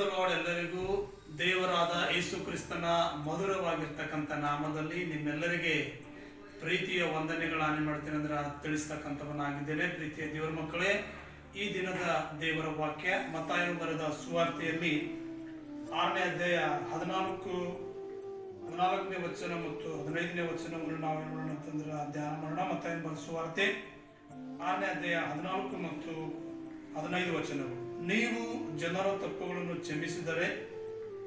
Lord ಎಲ್ಲರಿಗೂ ದೇವರಾದ ಯೇಸು ಕ್ರಿಸ್ತನ ಮಧುರವಾಗಿರ್ತಕ್ಕಂಥ ನಾಮದಲ್ಲಿ ನಿಮ್ಮೆಲ್ಲರಿಗೆ ಪ್ರೀತಿಯ ವಂದನೆಗಳನ್ನ ಮಾಡ್ತೇನೆ ಅಂದ್ರೆ ತಿಳಿಸ್ತಕ್ಕಂಥವನಾಗಿದ್ದೇನೆ. ಪ್ರೀತಿಯ ದೇವರ ಮಕ್ಕಳೇ, ಈ ದಿನದ ದೇವರ ವಾಕ್ಯ ಮತ್ತಾಯನು ಬರೆದ ಸುವಾರ್ತೆಯಲ್ಲಿ ಆರನೇ ಅಧ್ಯಾಯ ಹದಿನಾಲ್ಕು, ಹದಿನಾಲ್ಕನೇ ವಚನ ಮತ್ತು ಹದಿನೈದನೇ ವಚನವನ್ನು ನಾವು ಏನು ಮಾಡೋಣ ಅಂತಂದ್ರೆ ಧ್ಯಾನ ಮಾಡೋಣ. ಮತ್ತಾಯನ ಬರೆದ ಸುವಾರ್ತೆ ಆರನೇ ಅಧ್ಯಾಯ ಹದಿನಾಲ್ಕು ಮತ್ತು ಹದಿನೈದು ವಚನಗಳು. ನೀವು ಜನರ ತಪ್ಪುಗಳನ್ನು ಕ್ಷಮಿಸಿದರೆ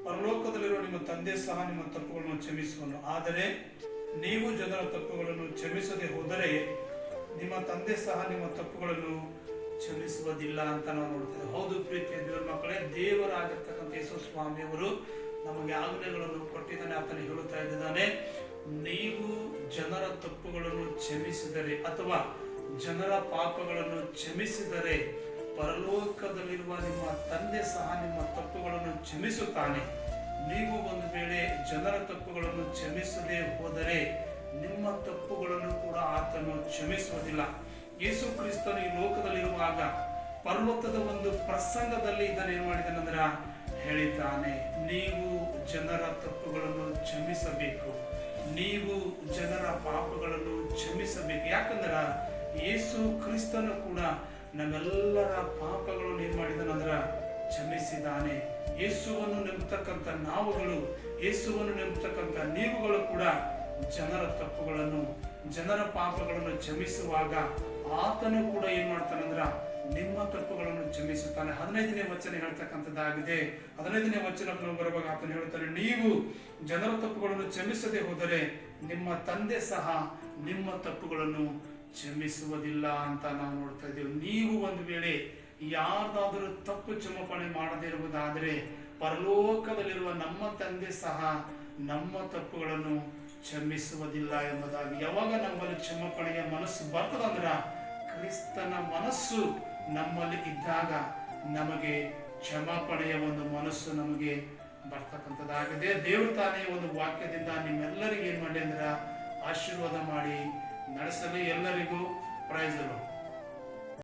ಪರಲೋಕದಲ್ಲಿರುವ ನಿಮ್ಮ ತಂದೆ ಸಹ ನಿಮ್ಮ ತಪ್ಪುಗಳನ್ನು ಕ್ಷಮಿಸುವನು. ಆದರೆ ನೀವು ಜನರ ತಪ್ಪುಗಳನ್ನು ಕ್ಷಮಿಸದೆ ಹೋದರೆ ನಿಮ್ಮ ತಂದೆ ಸಹ ನಿಮ್ಮ ತಪ್ಪುಗಳನ್ನು ಕ್ಷಮಿಸುವುದಿಲ್ಲ ಅಂತ ನಾವು ನೋಡ್ತೇವೆ. ಹೌದು ಪ್ರೀತಿಯ ದೇವರ ಮಕ್ಕಳೇ, ದೇವರಾಗಿರ್ತಕ್ಕಂಥ ಯೇಸು ಸ್ವಾಮಿಯವರು ನಮಗೆ ಆಜ್ಞೆಗಳನ್ನು ಕೊಟ್ಟಿದ್ದಾನೆ ಆತನು ಹೇಳುತ್ತಾ ಇದ್ದಾನೆ. ನೀವು ಜನರ ತಪ್ಪುಗಳನ್ನು ಕ್ಷಮಿಸಿದರೆ ಅಥವಾ ಜನರ ಪಾಪಗಳನ್ನು ಕ್ಷಮಿಸಿದರೆ ಪರಲೋಕದಲ್ಲಿರುವ ನಿಮ್ಮ ತಂದೆ ಸಹ ನಿಮ್ಮ ತಪ್ಪುಗಳನ್ನು ಕ್ಷಮಿಸುತ್ತಾನೆ. ನೀವು ಒಂದು ವೇಳೆ ಜನರ ತಪ್ಪುಗಳನ್ನು ಕ್ಷಮಿಸದೆ ಹೋದರೆ ನಿಮ್ಮ ತಪ್ಪುಗಳನ್ನು ಕೂಡ ಆತನು ಕ್ಷಮಿಸುವುದಿಲ್ಲ. ಯೇಸು ಕ್ರಿಸ್ತನು ಈ ಲೋಕದಲ್ಲಿರುವಾಗ ಪರ್ವತದ ಒಂದು ಪ್ರಸಂಗದಲ್ಲಿ ಇದನ್ನು ಏನು ಮಾಡಿದನಂದ್ರ ಹೇಳಿದ್ದಾನೆ, ನೀವು ಜನರ ತಪ್ಪುಗಳನ್ನು ಕ್ಷಮಿಸಬೇಕು. ನೀವು ಜನರ ಪಾಪಗಳನ್ನು ಕ್ಷಮಿಸಬೇಕು. ಯಾಕಂದ್ರ ಯೇಸು ಕ್ರಿಸ್ತನು ಕೂಡ ನಮ್ಮೆಲ್ಲರ ಪಾಪಗಳನ್ನು ಏನ್ ಮಾಡಿದನಂದ್ರ ಕ್ಷಮಿಸಿದ್ದಾನೆ. ಯೇಸುವನ್ನು ನಂಬತಕ್ಕಂಥ ನಾವುಗಳು, ಯೇಸುವನ್ನು ನಂಬತಕ್ಕಂಥ ನೀವುಗಳು ಕೂಡ ಜನರ ತಪ್ಪುಗಳನ್ನು, ಜನರ ಪಾಪಗಳನ್ನು ಕ್ಷಮಿಸುವಾಗ ಆತನು ಕೂಡ ಏನ್ ಮಾಡ್ತಾನಂದ್ರ ನಿಮ್ಮ ತಪ್ಪುಗಳನ್ನು ಕ್ಷಮಿಸುತ್ತಾನೆ. ಹದಿನೈದನೇ ವಚನ ಹೇಳ್ತಕ್ಕಂಥದ್ದಾಗಿದೆ. ಹದಿನೈದನೇ ವಚನ ಬರುವಾಗ ಆತನು ಹೇಳ್ತಾನೆ, ನೀವು ಜನರ ತಪ್ಪುಗಳನ್ನು ಕ್ಷಮಿಸದೆ ಹೋದರೆ ನಿಮ್ಮ ತಂದೆ ಸಹ ನಿಮ್ಮ ತಪ್ಪುಗಳನ್ನು ಕ್ಷಮಿಸುವುದಿಲ್ಲ ಅಂತ ನಾವು ನೋಡ್ತಾ ಇದ್ದೇವೆ. ನೀವು ಒಂದು ವೇಳೆ ಯಾರ್ದಾದರೂ ತಪ್ಪು ಮಾಡದೇ ಇರುವುದಾದರೆ ಪರಲೋಕದಲ್ಲಿರುವ ನಮ್ಮ ತಂದೆ ಸಹ ನಮ್ಮ ತಪ್ಪುಗಳನ್ನು ಕ್ಷಮಿಸುವುದಿಲ್ಲ ಎಂಬುದಾಗಿ. ಯಾವಾಗ ನಮ್ಮಲ್ಲಿ ಕ್ಷಮಾಪಣೆಯ ಮನಸ್ಸು ಬರ್ತದಂದ್ರ ಕ್ರಿಸ್ತನ ಮನಸ್ಸು ನಮ್ಮಲ್ಲಿ ಇದ್ದಾಗ ನಮಗೆ ಕ್ಷಮಾಪಣೆಯ ಒಂದು ಮನಸ್ಸು ನಮಗೆ ಬರ್ತಕ್ಕಂಥದ್ದಾಗದೆ. ದೇವರು ತಾನೇ ಒಂದು ವಾಕ್ಯದಿಂದ ನಿಮ್ಮೆಲ್ಲರಿಗೆ ಏನು ಮಾಡಿ ಅಂದ್ರ ಆಶೀರ್ವಾದ ಮಾಡಿ ನಡೆಸಲಿ ಎಲ್ಲರಿಗೂ ಪ್ರೈಸಲು